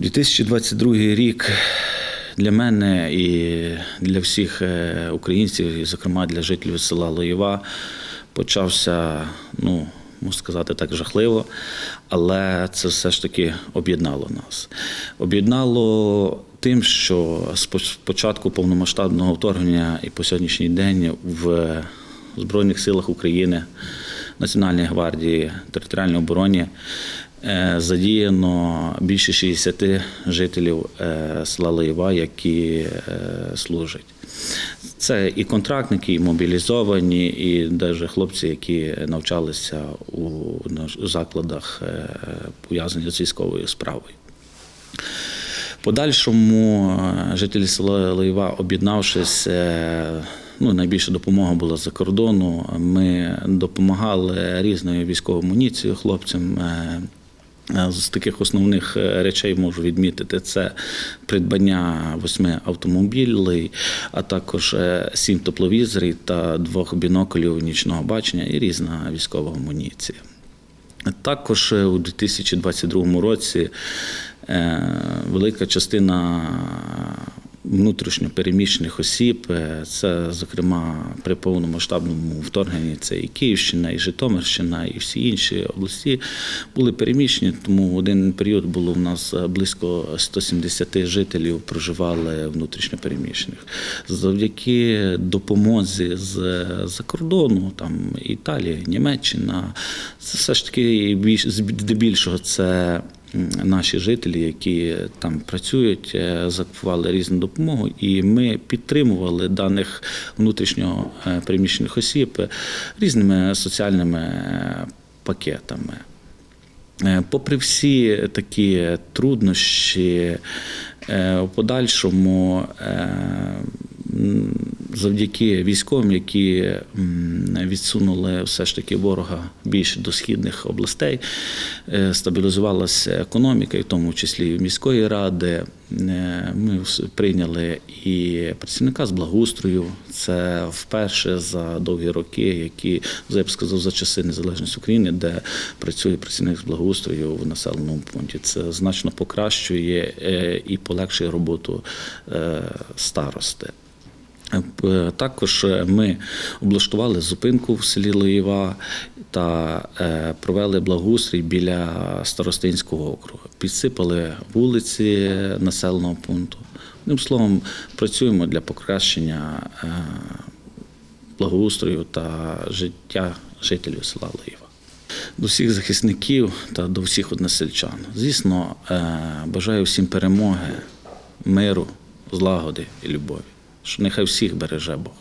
2022 рік для мене і для всіх е, українців, і, зокрема для жителів села Лоєва, почався, ну, можу сказати так, жахливо, але це все ж таки об'єднало нас. Об'єднало тим, що з початку повномасштабного вторгнення і по сьогоднішній день в Збройних силах України, Національній гвардії, територіальній обороні е, задіяно більше 60 жителів е, села Лаєва, які е, служать. Це і контрактники, і мобілізовані, і навіть хлопці, які навчалися у закладах, пов'язаних з військовою справою. Подальшому жителі села Лоєва, об'єднавшись, ну, найбільша допомога була за кордону. Ми допомагали різною військовою амуніцією хлопцям. Е, е, З таких основних е, речей можу відмітити це придбання восьми автомобілей, а також сім тепловізорів та двох біноклів нічного бачення і різна військова амуніція. Також у 2022 році велика частина внутрішньо переміщених осіб, е, це, зокрема, при повномасштабному вторгненні, це і Київщина, і Житомирщина, і всі інші області були переміщені. Тому один період було в нас е, близько 170 жителів проживали внутрішньо переміщених. Завдяки допомозі з за кордону, там Італія, Німеччина, це все ж таки більш здебільшого це наші жителі, які там працюють, е, закупували різну допомогу, і ми підтримували даних внутрішньо е, переміщених осіб різними соціальними е, пакетами. Попри всі такі труднощі, у подальшому завдяки військовим, які відсунули все ж таки ворога більше до східних областей, е, стабілізувалася економіка, і в тому числі і міської ради. Е, Ми прийняли і працівника з благоустрою. Це вперше за довгі роки, які я б сказав за часи незалежності України, де працює працівник з благоустрою в населеному пункті. Це значно покращує е, і полегшує роботу старости. Е, Також ми облаштували зупинку в селі Лоєва та е, провели благоустрій біля старостинського округу. Підсипали вулиці населеного пункту. Одним словом, працюємо для покращення е, благоустрою та життя жителів села Лоєва. До всіх захисників та до всіх односельчан. Звісно, е, бажаю всім перемоги, миру, злагоди і любові. Що нехай всіх береже Бог.